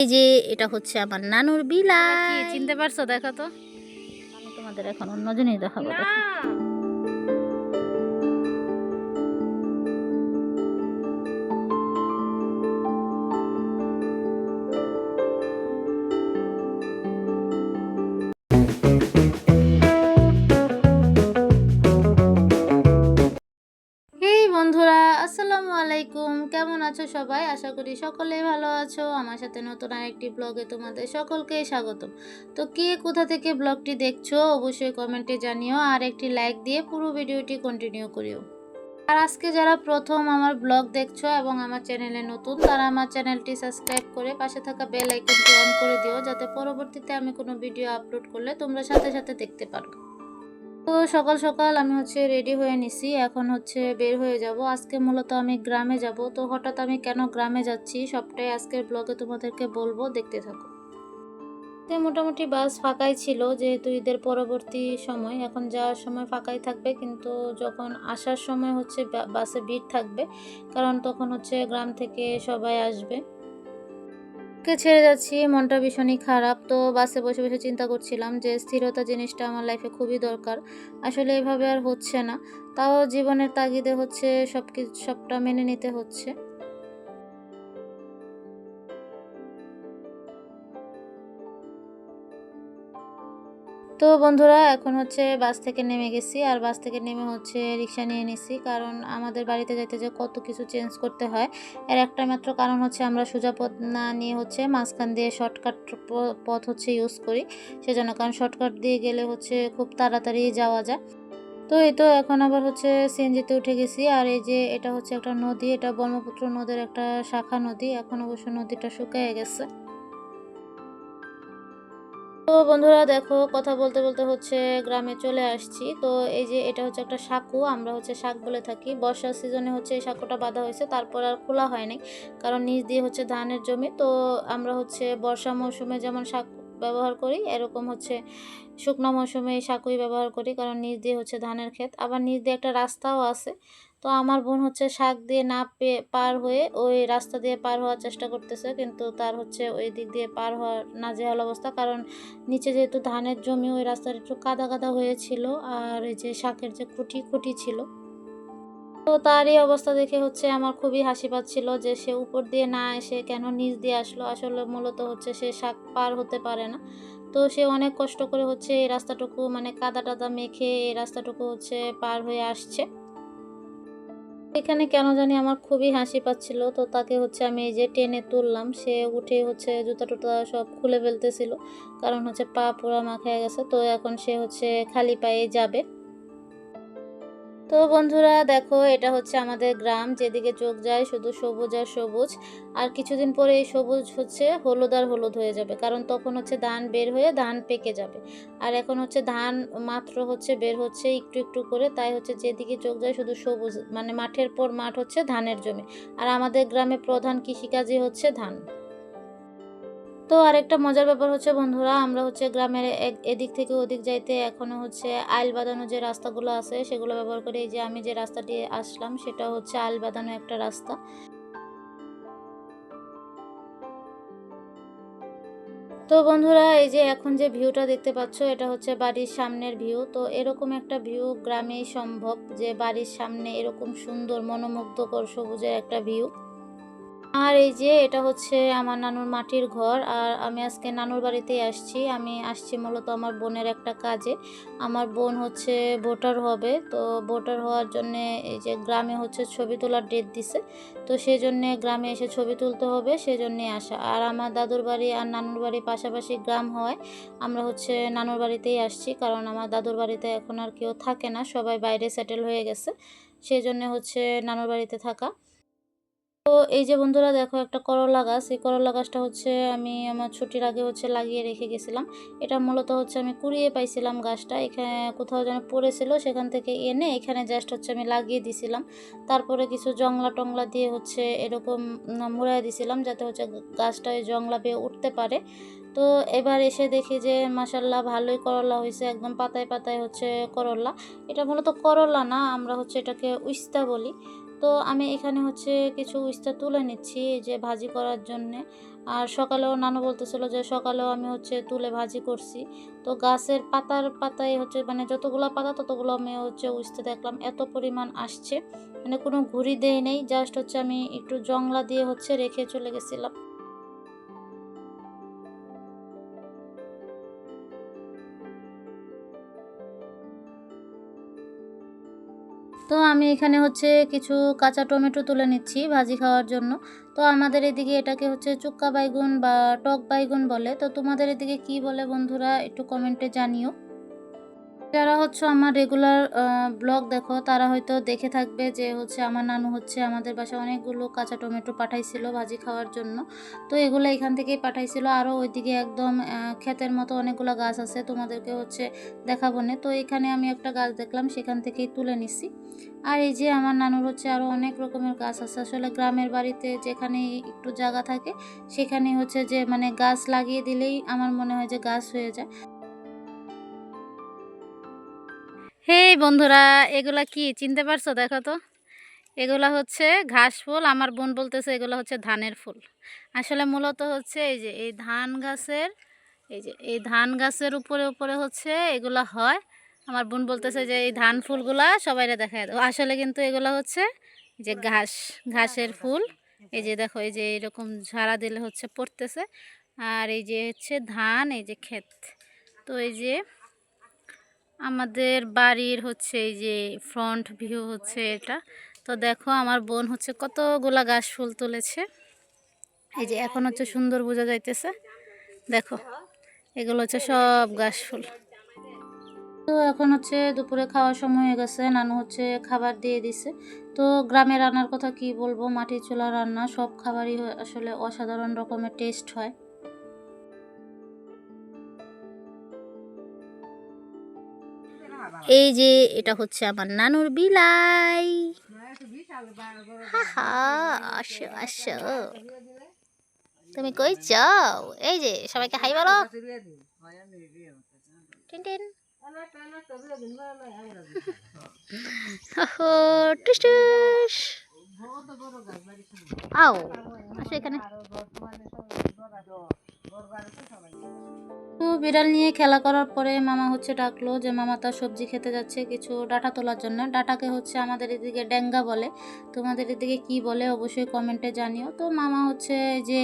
এই যে এটা হচ্ছে আমার নানুর বিলা কি চিনতে পারছ? দেখো তো। আমি তোমাদের এখন অন্যজনই জিনিস দেখাবো দেখো। আছো সবাই? আশা করি সকলেই ভালো আছো। আমার সাথে নতুন আরেকটি ব্লগে তোমাদের সকলকে স্বাগতম। তো কে কোথা থেকে ব্লগটি দেখছ অবশ্যই কমেন্টে জানিও আর একটি লাইক দিয়ে পুরো ভিডিওটি কন্টিনিউ করিও। আর আজকে যারা প্রথম আমার ব্লগ দেখছ এবং আমার চ্যানেলে নতুন, তারা আমার চ্যানেলটি সাবস্ক্রাইব করে পাশে থাকা বেল আইকনটি অন করে দিও, যাতে পরবর্তীতে আমি কোনো ভিডিও আপলোড করলে তোমরা সাথে সাথে দেখতে পারো। তো সকাল সকাল আমি হচ্ছে রেডি হয়ে নিছি। এখন হচ্ছে বের হয়ে যাব। আজকে মূলত আমি গ্রামে যাব। তো হঠাৎ আমি কেন গ্রামে যাচ্ছি সবটাই আজকের ব্লগে তোমাদেরকে বলব। দেখতে থাকো। তো মোটামুটি বাস ফাঁকাই ছিল যেহেতু ঈদের পরবর্তী সময়। এখন যাওয়ার সময় ফাঁকাই থাকবে। কিন্তু যখন আসার সময় হচ্ছে বাসে ভিড় থাকবে। কারণ তখন হচ্ছে গ্রাম থেকে সবাই আসবে। কে ছেড়ে যাচ্ছি? মনটা ভীষণই খারাপ। তো বাসে বসে বসে চিন্তা করছিলাম যে স্থিরতা জিনিসটা আমার লাইফে খুবই দরকার। আসলে এভাবে আর হচ্ছে না। তাও জীবনের তাগিদে হচ্ছে সব কিছু সবটা মেনে নিতে হচ্ছে। তো বন্ধুরা, এখন হচ্ছে বাস থেকে নেমে গেছি। আর বাস থেকে নেমে হচ্ছে রিক্সা নিয়ে নিছি। কারণ আমাদের বাড়িতে যেতে যে কত কিছু চেঞ্জ করতে হয়, এর একটা মাত্র কারণ হচ্ছে আমরা সোজা পথ না নিয়ে হচ্ছে মাঝখান দিয়ে শর্টকাট পথ হচ্ছে ইউজ করি। সেজন্য কারণ শর্টকাট দিয়ে গেলে হচ্ছে খুব তাড়াতাড়ি যাওয়া যায়। তো এই তো এখন আবার হচ্ছে সিএনজিতে উঠে গেছি। আর এই যে এটা হচ্ছে একটা নদী, এটা ব্রহ্মপুত্র নদীর একটা শাখা নদী। এখন অবশ্য নদীটা শুকিয়ে গেছে। তো বন্ধুরা দেখো, কথা বলতে বলতে হচ্ছে গ্রামে চলে আসছি। তো এই যে এটা হচ্ছে একটা সাঁকু, আমরা হচ্ছে শাক বলে থাকি। বর্ষার সিজনে হচ্ছে এই সাঁকুটা বাঁধা হয়েছে, তারপর আর খোলা হয়নি কারণ নিচ দিয়ে হচ্ছে ধানের জমি। তো আমরা হচ্ছে বর্ষা মৌসুমে যেমন শাক ব্যবহার করি, এরকম হচ্ছে শুকনো মৌসুমে এই সাঁকুই ব্যবহার করি। কারণ নিচ দিয়ে হচ্ছে ধানের ক্ষেত। আবার নিচ দিয়ে একটা রাস্তাও আছে। তো আমার বোন হচ্ছে শাক দিয়ে না পার হয়ে ওই রাস্তা দিয়ে পার হওয়ার চেষ্টা করতেছে, কিন্তু তার হচ্ছে ওই দিক দিয়ে পার হওয়ার নাজেহাল অবস্থা। কারণ নিচে যেহেতু ধানের জমি, ওই রাস্তাটা একটু কাদা কাদা হয়েছিল আর এই যে শাকের যে খুঁটি খুঁটি ছিল। তো তার এই অবস্থা দেখে হচ্ছে আমার খুবই হাসি পাচ্ছিল যে সে উপর দিয়ে না এসে কেন নিচ দিয়ে আসলো। আসলে মূলত হচ্ছে সে শাক পার হতে পারে না। তো সে অনেক কষ্ট করে হচ্ছে এই রাস্তাটুকু মানে কাদা টাদা মেখে এই রাস্তাটুকু হচ্ছে পার হয়ে আসছে। এখানে কেন জানি আমার খুবই হাসি পাচ্ছিল। তো তাকে হচ্ছে আমি এই যে টেনে তুললাম। সে উঠে হচ্ছে জুতা টুতা সব খুলে ফেলতেছিল। কারণ হচ্ছে পা পোড়া মাখায় গেছে। তো এখন সে হচ্ছে খালি পায়ে যাবে। তো বন্ধুরা দেখো, এটা হচ্ছে আমাদের গ্রাম, যেদিকে চোখ যায় শুধু সবুজ আর সবুজ। আর কিছুদিন পরে এই সবুজ হচ্ছে, হলুদ আর হলুদ হয়ে যাবে, কারণ তখন হচ্ছে ধান বের হয়ে ধান পেকে যাবে। আর এখন হচ্ছে ধান মাত্র হচ্ছে বের হচ্ছে একটু একটু করে, তাই হচ্ছে যেদিকে চোখ যায় শুধু সবুজ মানে মাঠের পর মাঠ হচ্ছে ধানের জমি। আর আমাদের গ্রামে প্রধান কৃষিকাজই হচ্ছে ধান। তো আরেকটা মজার ব্যাপার হচ্ছে, বন্ধুরা, আমরা হচ্ছে গ্রামের এদিক থেকে ওদিক যাইতে এখনও হচ্ছে আইল বাঁধানো যে রাস্তাগুলো আছে, সেগুলো ব্যবহার করে। এই যে আমি যে রাস্তাটি আসলাম, সেটা হচ্ছে আইল বাঁধানো একটা রাস্তা। তো বন্ধুরা, এই যে এখন যে ভিউটা দেখতে পাচ্ছ, এটা হচ্ছে বাড়ির সামনের ভিউ। তো এরকম একটা ভিউ গ্রামেই সম্ভব যে বাড়ির সামনে এরকম সুন্দর, মনোমুগ্ধকর সবুজের একটা ভিউ। আর এই যে এটা হচ্ছে আমার নানুর মাটির ঘর, আর আমি আজকে নানুর বাড়িতেই আসছি। আমি আসছি মূলত আমার বোনের একটা কাজে। আমার বোন হচ্ছে ভোটার হবে, তো ভোটার হওয়ার জন্য এই যে গ্রামে হচ্ছে ছবি তোলার ডেট দিছে, তো সেই জন্যে গ্রামে এসে ছবি তুলতে হবে সেই জন্যে আসা। আর আমার দাদুর বাড়ি আর নানুর বাড়ি পাশাপাশি গ্রাম হওয়ায় আমরা হচ্ছে নানুর বাড়িতেই আসছি, কারণ আমার দাদুর বাড়িতে এখন আর কেউ থাকে না, সবাই বাইরে সেটেল হয়ে গেছে সেই জন্যে হচ্ছে নানুর বাড়িতে থাকা। তো এই যে বন্ধুরা দেখো একটা করলা গাছ, এই করলা গাছটা হচ্ছে আমি আমার ছুটির আগে হচ্ছে লাগিয়ে রেখে গেছিলাম। এটা মূলত হচ্ছে আমি কুড়িয়ে পাইছিলাম গাছটা, এখানে কোথাও যেন পড়েছিল সেখান থেকে এনে এখানে জাস্ট হচ্ছে আমি লাগিয়ে দিছিলাম। তারপরে কিছু জংলা টংলা দিয়ে হচ্ছে এরকম মুড়াই দিছিলাম যাতে হচ্ছে গাছটা ওই জংলা বেয়ে উঠতে পারে। তো এবার এসে দেখি যে মাসাল্লাহ ভালোই করলা হয়েছে, একদম পাতায় পাতায় হচ্ছে করলা। এটা মূলত করলা না, আমরা হচ্ছে এটাকে উস্তা বলি। তো আমি এখানে হচ্ছে কিছু উস্তা তুলে নিচ্ছি যে ভাজি করার জন্যে। আর সকালেও নানু বলতেছিল যে সকালেও আমি হচ্ছে তুলে ভাজি করছি। তো গাছের পাতার পাতায় হচ্ছে মানে যতগুলো পাতা ততগুলো আমি হচ্ছে উস্তে দেখলাম, এত পরিমাণ আসছে। মানে কোনো ঘুরি দেয় নেই, জাস্ট হচ্ছে আমি একটু জংলা দিয়ে হচ্ছে রেখে চলে গেছিলাম। তো আমি এখানে হচ্ছে কিছু কাঁচা টমেটো তুলে নিচ্ছি ভাজি খাওয়ার জন্য। তো আমাদের এদিকে এটাকে হচ্ছে চুক্কা বাইগুন বা টক বাইগুন বলে। তো তোমাদের এদিকে কি বলে বন্ধুরা একটু কমেন্টে জানিও। যারা হচ্ছে আমার রেগুলার ব্লগ দেখো, তারা হয়তো দেখে থাকবে যে হচ্ছে আমার নানু হচ্ছে আমাদের বাসায় অনেকগুলো কাঁচা টমেটো পাঠাইছিল ভাজি খাওয়ার জন্য। তো এগুলো এখান থেকেই পাঠাইছিল। আরও ওইদিকে একদম ক্ষেতের মতো অনেকগুলো গাছ আছে, তোমাদেরকে হচ্ছে দেখাবো না। তো এখানে আমি একটা গাছ দেখলাম, সেখান থেকেই তুলে নিছি। আর এই যে আমার নানুর হচ্ছে আরও অনেক রকমের গাছ আছে। আসলে গ্রামের বাড়িতে যেখানে একটু জায়গা থাকে সেখানে হচ্ছে যে মানে গাছ লাগিয়ে দিলেই আমার মনে হয় যে গাছ হয়ে যায়। হেই বন্ধুরা, এগুলা কি চিনতে পারছ? দেখো তো। এগুলা হচ্ছে ঘাস ফুল, আমার বোন বলতেছে এগুলো হচ্ছে ধানের ফুল। আসলে মূলত হচ্ছে এই যে, এই ধান গাছের, এই যে, এই ধান গাছের উপরে উপরে হচ্ছে এগুলা হয়। আমার বোন বলতেছে যে, এই ধান ফুলগুলা সবাইরে দেখা দাও। আসলে কিন্তু এগুলো হচ্ছে এই যে ঘাস, ঘাসের ফুল। এই যে দেখো, এই যে এরকম ঝাড়া দিলে হচ্ছে পড়তেছে। আর এই যে হচ্ছে ধান, এই যে ক্ষেত। তো এই যে আমাদের বাড়ির হচ্ছে এই যে ফ্রন্ট ভিউ হচ্ছে এটা। তো দেখো আমার বোন হচ্ছে কতগুলা গাছ ফুল তুলেছে। এই যে এখন হচ্ছে সুন্দর বোঝা যাইতেছে। দেখো, এগুলো হচ্ছে সব গাছ ফুল। তো এখন হচ্ছে দুপুরে খাওয়ার সময় হয়ে গেছে, নানু হচ্ছে খাবার দিয়ে দিছে। তো গ্রামে রান্নার কথা কি বলব? মাটির চুলা রান্না, সব খাবারই আসলে অসাধারণ রকমের টেস্ট হয়। এই যে এটা হচ্ছে আমার নানুর বিলাই। হা আসো তুমি কই যাও? এই যে, সবাইকে হাই বলো। আও, আসো এখানে। তো বিড়াল নিয়ে খেলা করার পরে মামা হচ্ছে ডাকলো যে, মামা, তার সবজি খেতে যাচ্ছে, কিছু ডাটা তোলার জন্য। ডাটাকে হচ্ছে আমাদের এদিকে ড্যাঙ্গা বলে। তোমাদের এদিকে কি বলে অবশ্যই কমেন্টে জানিও। তো মামা হচ্ছে যে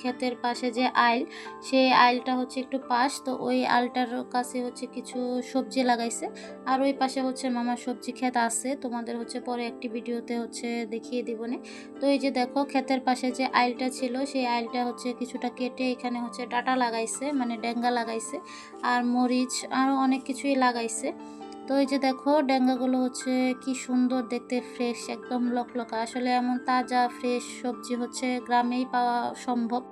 ক্ষেতের পাশে যে আইল, সেই আইলটা হচ্ছে একটু পাশ। তো ওই আইলটার কাছে হচ্ছে কিছু সবজি লাগাইছে। আর ওই পাশে হচ্ছে মামার সবজি ক্ষেত আছে। তোমাদের হচ্ছে পরে একটি ভিডিওতে হচ্ছে দেখিয়ে দিবনে তো এই যে দেখো, ক্ষেতের পাশে যে আইলটা ছিল, সেই আইলটা হচ্ছে কিছুটা কেটে এখানে হচ্ছে ডাটা লাগাইছে। মানে ডেঙ্গা লাগাইছে আর মরিচ আরও অনেক কিছুই লাগাইছে। তো এই যে দেখো, ডেঙ্গাগুলো হচ্ছে কি সুন্দর দেখতে ফ্রেশ একদম লকলকা। আসলে এমন তাজা ফ্রেশ সবজি হচ্ছে গ্রামেই পাওয়া সম্ভব।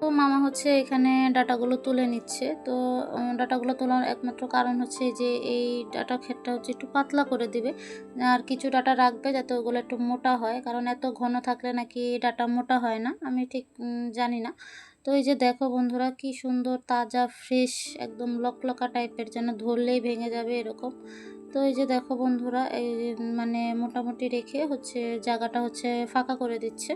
তো মামা হচ্ছে এখানে ডাটাগুলো তুলে নিচ্ছে। তো ডাটাগুলো তোলার একমাত্র কারণ হচ্ছে যে এই ডাটা ক্ষেতটা হচ্ছে একটু পাতলা করে দিবে। আর কিছু ডাটা রাখবে যাতে ওগুলো একটু মোটা হয়। কারণ এত ঘন থাকলে নাকি ডাটা মোটা হয় না। আমি ঠিক জানি না। তো এই যে দেখো বন্ধুরা, কি সুন্দর তাজা ফ্রেশ একদম লকলকা টাইপের যেন ধরলেই ভেঙে যাবে এরকম। তো এই যে দেখো বন্ধুরা, এই মানে মোটামুটি রেখে হচ্ছে জায়গাটা হচ্ছে ফাঁকা করে দিচ্ছে।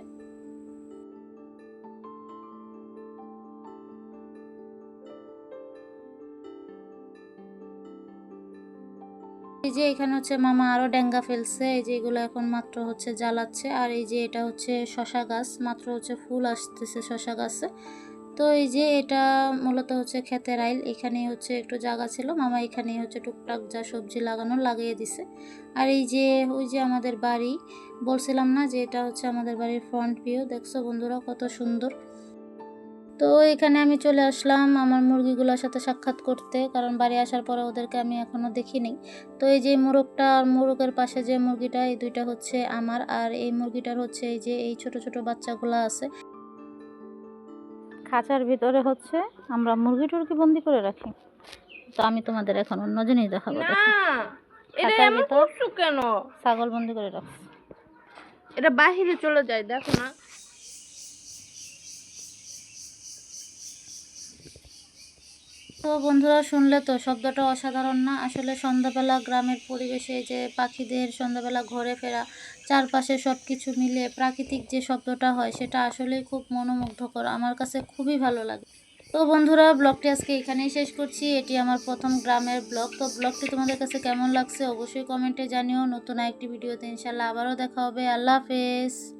যে এখানে হচ্ছে মামা আরও ডেঙ্গা ফেলছে, এই যে এগুলো এখন মাত্র হচ্ছে জ্বালাচ্ছে, আর এই যে এটা হচ্ছে শশা গাছ, মাত্র হচ্ছে ফুল আসতেছে শশা গাছে। তো এই যে এটা মূলত হচ্ছে ক্ষেতের আইল এখানে হচ্ছে একটু জায়গা ছিল, মামা এখানে হচ্ছে টুকটাক যা সবজি লাগানো লাগিয়ে দিছে। আর এই যে ওই যে আমাদের বাড়ি, বলছিলাম না যে এটা হচ্ছে আমাদের বাড়ির ফ্রন্ট ভিউ দেখছ বন্ধুরা কত সুন্দর? তো এখানে আমি চলে আসলাম আমার মুরগিগুলোর সাথে সাক্ষাৎ করতে কারণ বাড়ি আসার পরে ওদেরকে আমি এখনও দেখিনি। তো এই যে মোরগটা আর মোরগের পাশে যে মুরগিটা এই দুইটা হচ্ছে আমার আর এই মুরগিটার হচ্ছে এই যে এই ছোট ছোট বাচ্চাগুলো আছে। খাঁচার ভিতরে হচ্ছে আমরা মুরগি টুরগি বন্দি করে রাখি। তো আমি তোমাদের এখন অন্য জিনিস দেখাবো এটা খাঁচার ভিতর? কেন? ছাগল বন্দি করে রাখছি। এটা বাহিরে চলে যায় দেখো না। তো বন্ধুরা শুনলে তো, শব্দটা অসাধারণ না? আসলে সন্ধ্যাবেলা গ্রামের পরিবেশে যে পাখিদের সন্ধ্যাবেলা ঘরে ফেরা, চারপাশে সব কিছু মিলে প্রাকৃতিক যে শব্দটা হয়, সেটা আসলেই খুব মনোমুগ্ধকর। আমার কাছে খুবই ভালো লাগে। তো বন্ধুরা, ব্লগটি আজকে এখানেই শেষ করছি। এটি আমার প্রথম গ্রামের ব্লগ। তো ব্লগটি তোমাদের কাছে কেমন লাগছে অবশ্যই কমেন্টে জানিও। নতুন একটি ভিডিওতে ইনশাল্লাহ আবারও দেখা হবে। আল্লাহ হাফেজ।